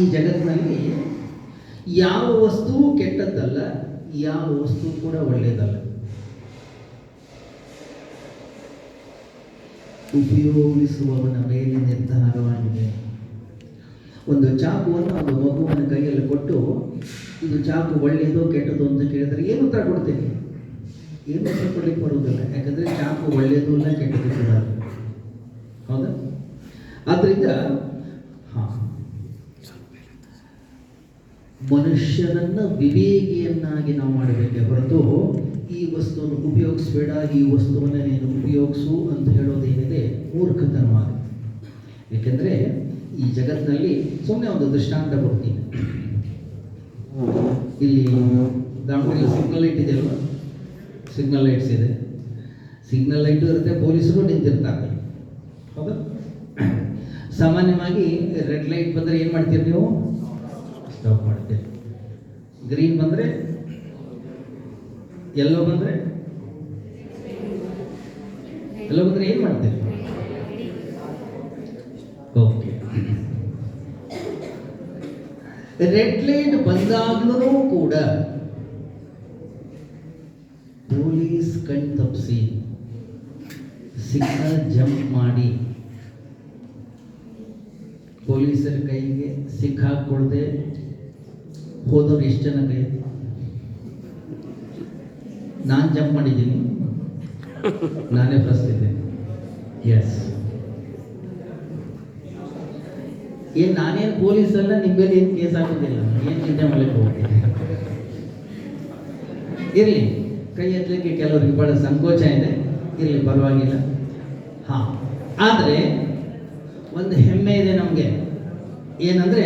ಈ ಜಗತ್ತಿನಲ್ಲಿ ಯಾವ ವಸ್ತುವು ಕೆಟ್ಟದ್ದಲ್ಲ, ಯಾವ ವಸ್ತು ಕೂಡ ಒಳ್ಳೆಯದಲ್ಲ. ಉಪಯೋಗಿಸುವವನ ಮೇಲೆ ನಿರ್ಧಾರವಾಗಿದೆ. ಒಂದು ಚಾಕುವನ್ನು ಒಂದು ಮಗುವಿನ ಕೈಯಲ್ಲಿ ಕೊಟ್ಟು, ಇದು ಚಾಕು ಒಳ್ಳೆಯದು ಕೆಟ್ಟದು ಅಂತ ಕೇಳಿದ್ರೆ ಏನು ಉತ್ತರ ಕೊಡ್ತೇನೆ? ಏನು ಉತ್ತರ ಕೊಡ್ಲಿಕ್ಕೆ ಬರುವುದಿಲ್ಲ. ಯಾಕಂದರೆ ಚಾಕು ಒಳ್ಳೆಯದು ಅಲ್ಲ ಕೆಟ್ಟದ್ದು ಕೂಡ. ಹೌದಾ? ಆದ್ದರಿಂದ ಹಾಂ ಮನುಷ್ಯನನ್ನ ವಿವೇಕಿಯನ್ನಾಗಿ ನಾವು ಮಾಡಬೇಕೆ ಹೊರತು ಈ ವಸ್ತುವನ್ನು ಉಪಯೋಗಿಸಬೇಡ, ಈ ವಸ್ತುವನ್ನು ನೀನು ಉಪಯೋಗಿಸು ಅಂತ ಹೇಳೋದೇನಿದೆ ಮೂರ್ಖತನವಾಗುತ್ತೆ ಏಕೆಂದರೆ ಈ ಜಗತ್ತಿನಲ್ಲಿ ಸುಮ್ಮನೆ ಒಂದು ದೃಷ್ಟಾಂತ ಕೊಡ್ತೀನಿ. ಇಲ್ಲಿ ದಾವಣಗೆರೆ ಸಿಗ್ನಲ್ ಲೈಟ್ ಇದೆ ಅಲ್ವಾ? ಸಿಗ್ನಲ್ ಲೈಟ್ಸ್ ಇದೆ. ಸಿಗ್ನಲ್ ಲೈಟು ಇರುತ್ತೆ, ಪೊಲೀಸರು ನಿಂತಿರ್ತಾರೆ. ಹೌದಾ? ಸಾಮಾನ್ಯವಾಗಿ ರೆಡ್ ಲೈಟ್ ಬಂದರೆ ಏನು ಮಾಡ್ತೀರಿ ನೀವು? ಗ್ರೀನ್ ಬಂದರೆ ಎಲ್ಲೋ ಬಂದರೆ? ಎಲ್ಲೋ ಬಂದರೆ ಏನು ಮಾಡ್ತೇವೆ ಓಕೆ ರೆಡ್ ಲೈನ್ ಬಂದಾಗ್ಲೂ ಕೂಡ ಪೊಲೀಸ್ ಕಣ್ ತಪ್ಪಿಸಿ ಸಿಗ್ನಲ್ ಜಂಪ್ ಮಾಡಿ ಪೊಲೀಸರ ಕೈಗೆ ಸಿಕ್ಕಾಕೊಳ್ದೆ ಹೋದವ್ರು ಎಷ್ಟು ಕೈ ನಾನು ಜಂಪ್ ಮಾಡಿದ್ದೀನಿ. ನಾನೇ ಫಸ್ಟ್ ಇದ್ದೆ. ಎಸ್ ಏನು ನಾನೇನು ಪೊಲೀಸ್ ಅಲ್ಲ ನಿಮ್ಮ ಮೇಲೆ ಏನು ಕೇಸ್ ಆಗೋದಿಲ್ಲ. ಏನು ಚಿಂತೆ ಮಾಡಲಿಕ್ಕೆ ಹೋಗ್ತೀನಿ ಇರಲಿ. ಕೈ ಎತ್ತಲಿಕ್ಕೆ ಕೆಲವರಿಗೆ ಬಹಳ ಸಂಕೋಚ ಇದೆ. ಇರಲಿ, ಪರವಾಗಿಲ್ಲ. ಹಾಂ. ಆದರೆ, ಒಂದು ಹೆಮ್ಮೆ ಇದೆ ನಮಗೆ. ಏನಂದರೆ,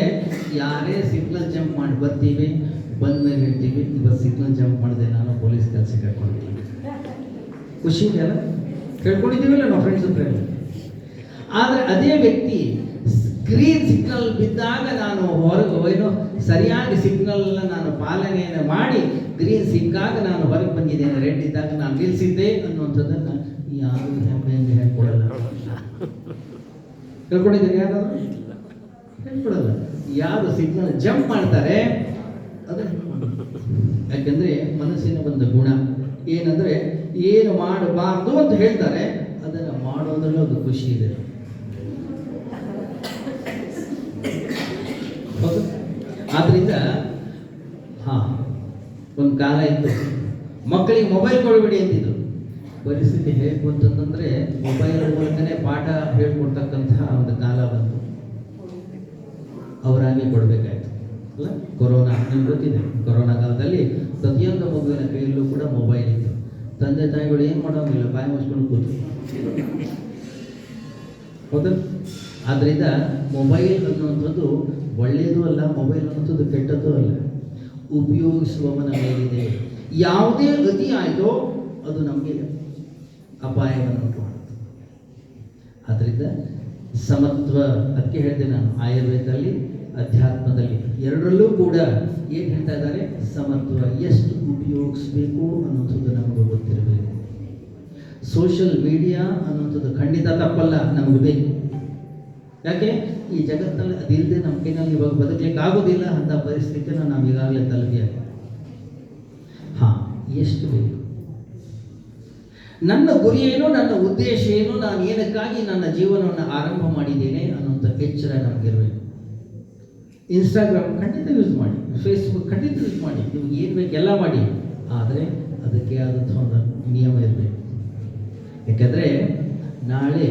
ಯಾರೇ ಸಿಗ್ನಲ್ ಜಂಪ್ ಮಾಡಿ ಬರ್ತೀವಿ ಬಂದ ಮೇಲೆ ಹೇಳ್ತೀವಿ ಇವತ್ತು ಸಿಗ್ನಲ್ ಜಂಪ್ ಮಾಡಿದೆ ನಾನು ಪೊಲೀಸ್ ಕೆಲಸಕ್ಕೆ ಹಾಕೊಂಡಿದ್ದೀನಿ ಖುಷಿ ಇದೆಯಲ್ಲ ಕೇಳ್ಕೊಂಡಿದ್ದೀವಲ್ಲ ನಾವು ಫ್ರೆಂಡ್ಸ್ ಹತ್ರ ಆದ್ರೆ ಅದೇ ವ್ಯಕ್ತಿ ಗ್ರೀನ್ ಸಿಗ್ನಲ್ ಬಿದ್ದಾಗ ನಾನು ಹೊರಗೆ ಏನು ಸರಿಯಾಗಿ ಸಿಗ್ನಲ್ನ ನಾನು ಪಾಲನೆಯನ್ನು ಮಾಡಿ ಗ್ರೀನ್ ಸಿಕ್ಕಾಗ ನಾನು ಹೊರಗೆ ಬಂದಿದ್ದೇನೆ ರೆಡ್ ಇದ್ದಾಗ ನಾನು ನಿಲ್ಲಿಸಿದ್ದೆ ಅನ್ನುವಂಥದ್ದನ್ನು ಯಾರು ಹೆಮ್ಮೆಯಿಂದ ಹೇಳ್ಕೊಡಲ್ಲ. ಹೇಳ್ಕೊಂಡಿದ್ದೀನಿ ಯಾರಾದ್ರು? ಹೇಳ್ಕೊಡಲ್ಲ ಯಾರು ಸಿಗ್ನಲ್ ಜಂಪ್ ಮಾಡ್ತಾರೆ, ಅದು ಯಾಕೆಂದ್ರೆ ಮನಸ್ಸಿನ ಒಂದು ಗುಣ. ಏನಂದ್ರೆ, ಏನು ಮಾಡಬಾರ್ದು ಅಂತ ಹೇಳ್ತಾರೆ, ಅದನ್ನು ಮಾಡೋದ್ರಲ್ಲೂ ಒಂದು ಖುಷಿ ಇದೆ. ಆದ್ರಿಂದ, ಹಾ, ಒಂದು ಕಾಲ ಇತ್ತು. ಮಕ್ಕಳಿಗೆ ಮೊಬೈಲ್ ಕೊಡಬೇಡಿ ಅಂತಿದ್ರು. ಪರಿಸ್ಥಿತಿ ಹೇಗೆ ಅಂತಂದ್ರೆ ಮೊಬೈಲ್ ಮೂಲಕನೇ ಪಾಠ ಹೇಳ್ಕೊಡ್ತಕ್ಕಂತಹ ಒಂದು ಕಾಲ ಬಂತು. ಅವರಾಗಿ ಕೊಡಬೇಕಾಯ್ತು. ಅಲ್ಲ, ಕೊರೋನಾ, ನಿಮ್ಗೆ ಗೊತ್ತಿದೆ, ಕೊರೋನಾ ಕಾಲದಲ್ಲಿ ಪ್ರತಿಯೊಂದು ಮಗುವಿನ ಕೈಯಲ್ಲೂ ಕೂಡ ಮೊಬೈಲ್ ಇತ್ತು. ತಂದೆ ತಾಯಿಗಳು ಏನು ಮಾಡೋಂಗಿಲ್ಲ, ಬಾಯಿ ಮುಚ್ಕೊಂಡು ಕೂತು. ಹೌದಾ? ಆದ್ದರಿಂದ ಮೊಬೈಲ್ ಅನ್ನುವಂಥದ್ದು ಒಳ್ಳೆಯದು ಅಲ್ಲ ಮೊಬೈಲ್ ಅನ್ನುವಂಥದ್ದು ಕೆಟ್ಟದ್ದು ಅಲ್ಲ. ಉಪಯೋಗಿಸುವವನ ಮೇಲಿದೆ. ಯಾವುದೇ ಗತಿ ಆಯಿತೋ ಅದು ನಮಗೆ ಅಪಾಯವನ್ನು ಉಂಟು ಮಾಡುತ್ತೆ ಆದ್ದರಿಂದ ಸಮತ್ವ, ಅದಕ್ಕೆ ಹೇಳಿದೆ ನಾನು, ಆಯುರ್ವೇದದಲ್ಲಿ, ಅಧ್ಯಾತ್ಮದಲ್ಲಿ, ಎರಡರಲ್ಲೂ ಕೂಡ ಏನು ಹೇಳ್ತಾ ಇದ್ದಾರೆ? ಸಮತ್ವ, ಎಷ್ಟು ಉಪಯೋಗಿಸ್ಬೇಕು ಅನ್ನೋಂಥದ್ದು ನಮಗೆ ಗೊತ್ತಿರಬೇಕು. ಸೋಷಿಯಲ್ ಮೀಡಿಯಾ ಅನ್ನೋಂಥದ್ದು ಖಂಡಿತ ತಪ್ಪಲ್ಲ, ನಮಗೆ ಬೇಕು. ಯಾಕೆ? ಈ ಜಗತ್ತಲ್ಲಿ ಅದಿಲ್ಲದೆ ನಮ್ಮ ಕೈನಲ್ಲಿ ಇವಾಗ ಬದುಕಲಿಕ್ಕೆ ಆಗೋದಿಲ್ಲ ಅಂತ ಪರಿಸ್ಥಿತಿನ ನಾವು ಈಗಾಗಲೇ ತಲುಪಿಯಾಗ. ಹಾಂ, ಎಷ್ಟು ಬೇಕು? ನನ್ನ ಗುರಿ ಏನು, ನನ್ನ ಉದ್ದೇಶ ಏನು, ನಾನು ಏನಕ್ಕಾಗಿ ನನ್ನ ಜೀವನವನ್ನು ಆರಂಭ ಮಾಡಿದ್ದೇನೆ ಅನ್ನೋಂಥ ಎಚ್ಚರ ನಮಗಿರಬೇಕು. ಇನ್ಸ್ಟಾಗ್ರಾಮ್ ಖಂಡಿತ ಯೂಸ್ ಮಾಡಿ ಫೇಸ್ಬುಕ್ ಖಂಡಿತ ಯೂಸ್ ಮಾಡಿ, ನಿಮ್ಗೆ ಏನು ಬೇಕು ಮಾಡಿ. ಆದರೆ ಅದಕ್ಕೆ ಆದಂಥ ಒಂದು ನಿಯಮ ಇರಬೇಕು. ಯಾಕಂದರೆ ನಾಳೆ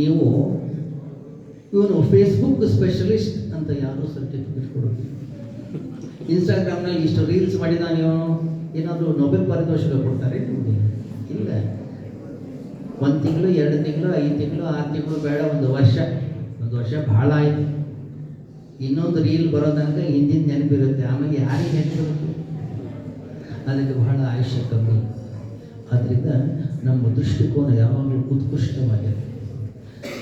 ನೀವು ಇವನು ಫೇಸ್ಬುಕ್ ಸ್ಪೆಷಲಿಸ್ಟ್ ಅಂತ ಯಾರೂ ಸರ್ಟಿಫಿಕೇಟ್ ಕೊಡೋದಿಲ್ಲ ಇನ್ಸ್ಟಾಗ್ರಾಮ್ನಲ್ಲಿ ಇಷ್ಟು ರೀಲ್ಸ್ ಮಾಡಿದ ನೀವು ಏನಾದರೂ ನೊಬೆಲ್ ಪಾರಿತೋಷಿಕ ಕೊಡ್ತಾರೆ ನಿಮಗೆ. ಇಲ್ಲ ಒಂದು ತಿಂಗಳು, ಎರಡು ತಿಂಗಳು, ಐದು ತಿಂಗಳು, ಆರು ತಿಂಗಳು ಬೇಡ, ಒಂದು ವರ್ಷ. ಒಂದು ವರ್ಷ ಭಾಳ ಆಯಿತು. ಇನ್ನೊಂದು ರೀಲ್ ಬರೋ ತನಕ ಹಿಂದಿನ ನೆನಪಿರುತ್ತೆ. ಆಮೇಲೆ ಯಾರಿಗೆ ನೆನಪಿರುತ್ತೆ? ಅದಕ್ಕೆ ಬಹಳ ಆಯುಷ್ಯ ಕಮ್ಮಿ. ಆದ್ದರಿಂದ ನಮ್ಮ ದೃಷ್ಟಿಕೋನ ಯಾವಾಗಲೂ ಉತ್ಕೃಷ್ಟವಾಗಿದೆ.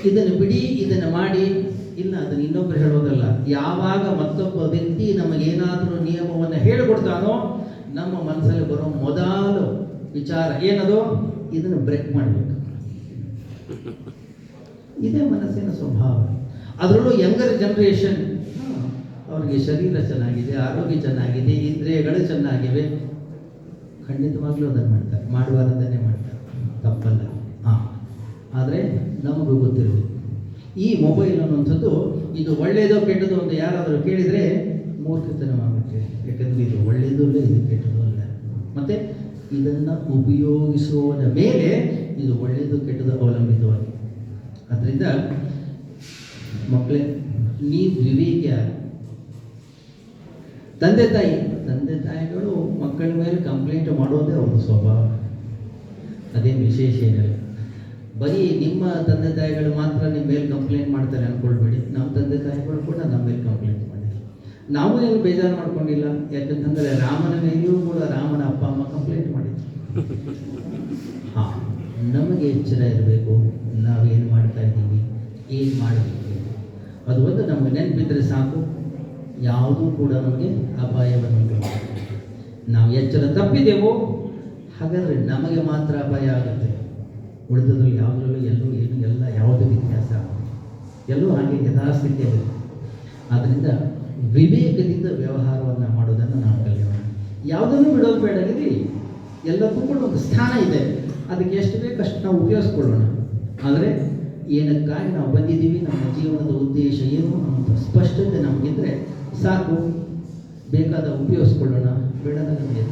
ಇದನ್ನು ಬಿಡಿ, ಇದನ್ನು ಮಾಡಿ. ಇಲ್ಲ, ಅದನ್ನು ಇನ್ನೊಬ್ಬರು ಹೇಳೋದಲ್ಲ. ಯಾವಾಗ ಮತ್ತೊಬ್ಬ ವ್ಯಕ್ತಿ ನಮಗೇನಾದರೂ ನಿಯಮವನ್ನು ಹೇಳಿಕೊಡ್ತಾನೋ, ನಮ್ಮ ಮನಸ್ಸಲ್ಲಿ ಬರೋ ಮೊದಲು ವಿಚಾರ, ಏನದು? ಇದನ್ನು ಬ್ರೇಕ್ ಮಾಡಬೇಕು. ಇದೇ ಮನಸ್ಸಿನ ಸ್ವಭಾವ. ಅದರಲ್ಲೂ ಯಂಗರ್ ಜನ್ರೇಷನ್ ಅವ್ರಿಗೆ ಶರೀರ ಚೆನ್ನಾಗಿದೆ, ಆರೋಗ್ಯ ಚೆನ್ನಾಗಿದೆ, ಇಂದ್ರಿಯಗಳು ಚೆನ್ನಾಗಿವೆ. ಖಂಡಿತವಾಗ್ಲೂ ಅದನ್ನು ಮಾಡ್ತಾರೆ. ಮಾಡುವಾರದನ್ನೇ ಮಾಡ್ತಾರೆ. ತಪ್ಪಲ್ಲ. ಹಾಂ. ಆದರೆ ನಮಗೂ ಗೊತ್ತಿರಬೇಕು. ಈ ಮೊಬೈಲ್ ಅನ್ನುವಂಥದ್ದು ಇದು ಒಳ್ಳೆಯದೋ ಕೆಟ್ಟದೋ ಅಂತ ಯಾರಾದರೂ ಕೇಳಿದರೆ ಮೂರ್ಖತನವಾಗುತ್ತೆ. ಯಾಕಂದರೆ ಇದು ಒಳ್ಳೆಯದೂ ಅಲ್ಲ ಇದು ಕೆಟ್ಟದೂ ಅಲ್ಲ ಮತ್ತು ಇದನ್ನು ಉಪಯೋಗಿಸುವುದರ ಮೇಲೆ ಇದು ಒಳ್ಳೆಯದು ಕೆಟ್ಟದ್ದು ಅವಲಂಬಿತವಾಗಿ ಅದರಿಂದ ಮಕ್ಕಳೇ, ನೀವು ವಿವೇಕ ತಂದೆ ತಾಯಿ, ತಂದೆ ತಾಯಿಗಳು ಮಕ್ಕಳ ಮೇಲೆ ಕಂಪ್ಲೇಂಟ್ ಮಾಡೋದೇ ಒಂದು ಸ್ವಭಾವ. ಅದೇ ವಿಶೇಷ ಏನಿಲ್ಲ. ಬರೀ ನಿಮ್ಮ ತಂದೆ ತಾಯಿಗಳು ಮಾತ್ರ ನಿಮ್ಮ ಮೇಲೆ ಕಂಪ್ಲೇಂಟ್ ಮಾಡ್ತಾರೆ ಅಂದ್ಕೊಳ್ಬೇಡಿ ನಮ್ಮ ತಂದೆ ತಾಯಿಗಳು ಕೂಡ ನಮ್ಮ ಮೇಲೆ ಕಂಪ್ಲೇಂಟ್ ನಾವು ಏನು ಬೇಜಾರು ಮಾಡ್ಕೊಂಡಿಲ್ಲ? ಯಾಕಂತಂದರೆ ರಾಮನ ಮೇಲೆಯೂ ಕೂಡ ರಾಮನ ಅಪ್ಪ, ಅಮ್ಮ ಕಂಪ್ಲೇಂಟ್ ಮಾಡಿದ್ರು. ಹಾಂ, ನಮಗೆ ಎಚ್ಚರ ಇರಬೇಕು. ನಾವೇನು ಮಾಡ್ತಾ ಇದ್ದೀವಿ? ಏನು ಮಾಡಬೇಕು? ಅದು ಒಂದು ನಮಗೆ ನೆನಪಿದ್ರೆ ಸಾಕು. ಯಾವುದೂ ಕೂಡ ನಮಗೆ ಅಪಾಯವನ್ನು ನಾವು ಎಚ್ಚರ ತಪ್ಪಿದೆವೋ, ಹಾಗಾದರೆ ನಮಗೆ ಮಾತ್ರ ಅಪಾಯ ಆಗುತ್ತೆ. ಉಳಿದದ್ದು ಯಾವುದರಲ್ಲೂ ಎಲ್ಲೂ ಏನು ಎಲ್ಲ ಯಾವುದೇ ವ್ಯತ್ಯಾಸ. ಎಲ್ಲೂ ಹಾಗೆ ಯಥಾಸ್ಥಿತಿಯಲ್ಲಿ ಆದ್ದರಿಂದ ವಿವೇಕದಿಂದ ವ್ಯವಹಾರವನ್ನು ಮಾಡೋದನ್ನು ನಾವು ಕಲಿಯೋಣ. ಯಾವುದನ್ನು ಬಿಡೋದು ಬೇಡ, ಇರಿ. ಎಲ್ಲಕ್ಕೂ ಕೂಡ ಒಂದು ಸ್ಥಾನ ಇದೆ. ಅದಕ್ಕೆ ಎಷ್ಟು ಬೇಕು ಅಷ್ಟು ನಾವು ಉಪಯೋಗಿಸ್ಕೊಳ್ಳೋಣ. ಆದರೆ ಏನಕ್ಕಾಗಿ ನಾವು ಬಂದಿದ್ದೀವಿ, ನಮ್ಮ ಜೀವನದ ಉದ್ದೇಶ ಏನು ಅನ್ನೋಂಥ ಸ್ಪಷ್ಟತೆ ನಮಗಿದ್ರೆ ಸಾಕು. ಬೇಕಾದ ಉಪಯೋಗಿಸ್ಕೊಳ್ಳೋಣ. ಬೇಡದ ನಮಗೆ